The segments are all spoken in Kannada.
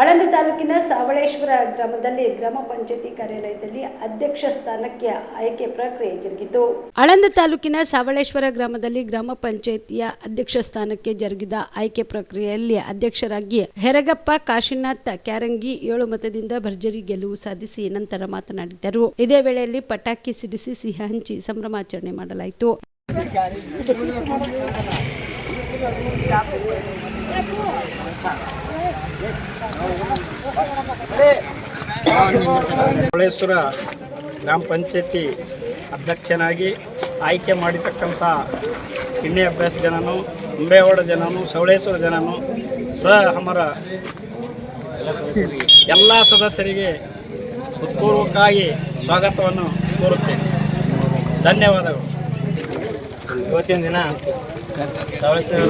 ಆಳಂದ ತಾಲೂಕಿನ ಸಾವಳೇಶ್ವರ ಗ್ರಾಮದಲ್ಲಿ ಗ್ರಾಮ ಪಂಚಾಯತಿ ಕಾರ್ಯಾಲಯದಲ್ಲಿ ಅಧ್ಯಕ್ಷ ಸ್ಥಾನಕ್ಕೆ ಆಯ್ಕೆ ಪ್ರಕ್ರಿಯೆ ಜರುಗಿತು. ಆಳಂದ ತಾಲೂಕಿನ ಸಾವಳೇಶ್ವರ ಗ್ರಾಮದಲ್ಲಿ ಗ್ರಾಮ ಪಂಚಾಯತಿಯ ಅಧ್ಯಕ್ಷ ಸ್ಥಾನಕ್ಕೆ ಜರುಗಿದ ಆಯ್ಕೆ ಪ್ರಕ್ರಿಯೆಯಲ್ಲಿ ಅಧ್ಯಕ್ಷರಾಗಿ ಹೆರಗಪ್ಪ, ಕಾಶಿನಾಥ್, ಕ್ಯಾರಂಗಿ, ಏಳು ಮತದಿಂದ ಭರ್ಜರಿ ಗೆಲುವು ಸಾಧಿಸಿ ನಂತರ ಮಾತನಾಡಿದರು. ಇದೇ ವೇಳೆಯಲ್ಲಿ ಪಟಾಕಿ ಸಿಡಿಸಿ ಸಿಹಿ ಹಂಚಿ ಸಂಭ್ರಮಾಚರಣೆ ಮಾಡಲಾಯಿತು. ಹೊಳೇಶ್ವರ ಗ್ರಾಮ ಪಂಚಾಯತಿ ಅಧ್ಯಕ್ಷನಾಗಿ ಆಯ್ಕೆ ಮಾಡಿರ್ತಕ್ಕಂಥ ಕಿಣ್ಣೆ ಅಭ್ಯಾಸ ಜನನು ಅಂಬೇವಾಡ ಜನನು ಸವಳೇಶ್ವರ ಜನನು ಸಹ ಹಮರ ಎಲ್ಲ ಸದಸ್ಯರಿಗೆ ಹೃತ್ಪೂರ್ವಕವಾಗಿ ಸ್ವಾಗತವನ್ನು ಕೋರುತ್ತೇನೆ. ಧನ್ಯವಾದಗಳು. ಇವತ್ತಿನ ದಿನ ಸವಳೇಶ್ವರ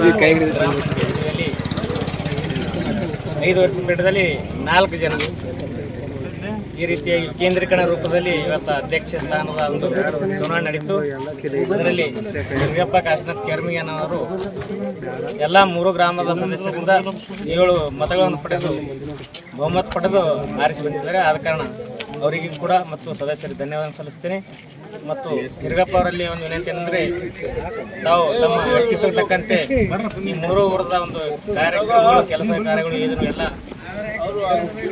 ಐದು ವರ್ಷ ಪೀಠದಲ್ಲಿ ನಾಲ್ಕು ಜನ. ಈ ರೀತಿಯಾಗಿ ಕೇಂದ್ರೀಕರಣ ರೂಪದಲ್ಲಿ ಇವತ್ತು ಅಧ್ಯಕ್ಷ ಸ್ಥಾನದ ಒಂದು ಚುನಾವಣೆ ನಡೀತು. ಅದರಲ್ಲಿ ದುರ್ಗಪ್ಪ ಕಾಶನಾಥ್ ಕೆರ್ಮಿಯನವರು ಎಲ್ಲ ಮೂರು ಗ್ರಾಮದ ಸದಸ್ಯರಿಂದ ಏಳು ಮತಗಳನ್ನು ಪಡೆದು, ಬಹುಮತ ಪಡೆದು ಆರಿಸಿ ಬಂದಿದ್ದಾರೆ. ಆದ ಕಾರಣ ಅವರಿಗೆ ಕೂಡ ಮತ್ತು ಸದಸ್ಯರಿಗೆ ಧನ್ಯವಾದ ಸಲ್ಲಿಸ್ತೇನೆ. ಮತ್ತು ಹಿರಗಪ್ಪ ಅವರಲ್ಲಿ ಒಂದು ವಿನಂತಿ ಏನಂದ್ರೆ, ತಾವು ತಮ್ಮ ವ್ಯಕ್ತಿತ್ವ ತಕ್ಕಂತೆ ಈ ಮೂರು ವರ್ಗದ ಒಂದು ಕಾರ್ಯಕ್ರಮಗಳು, ಕೆಲಸ ಕಾರ್ಯಗಳು ಇದನ್ನು ಎಲ್ಲ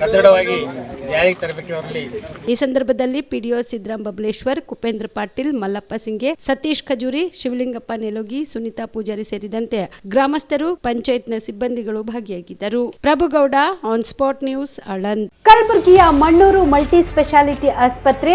ಅವರಲ್ಲಿ ಈ ಸಂದರ್ಭದಲ್ಲಿ ಪಿಡಿಒ ಸಿದ್ದರಾಮ್ ಬಬಲೇಶ್ವರ್ ಕುಪೇಂದ್ರ ಪಾಟೀಲ್ ಮಲ್ಲಪ್ಪ ಸಿಂಗೆ ಸತೀಶ್ ಖಜೂರಿ ಶಿವಲಿಂಗಪ್ಪ ನೆಲೋಗಿ ಸುನೀತಾ ಪೂಜಾರಿ ಸೇರಿದಂತೆ ಗ್ರಾಮಸ್ಥರು ಪಂಚಾಯತ್ನ ಸಿಬ್ಬಂದಿಗಳು ಭಾಗಿಯಾಗಿದ್ದರು. Prabhugouda on spot news Aland ಕಲಬುರಗಿಯ ಮಣ್ಣೂರು ಮಲ್ಟಿ ಸ್ಪೆಷಾಲಿಟಿ ಆಸ್ಪತ್ರೆ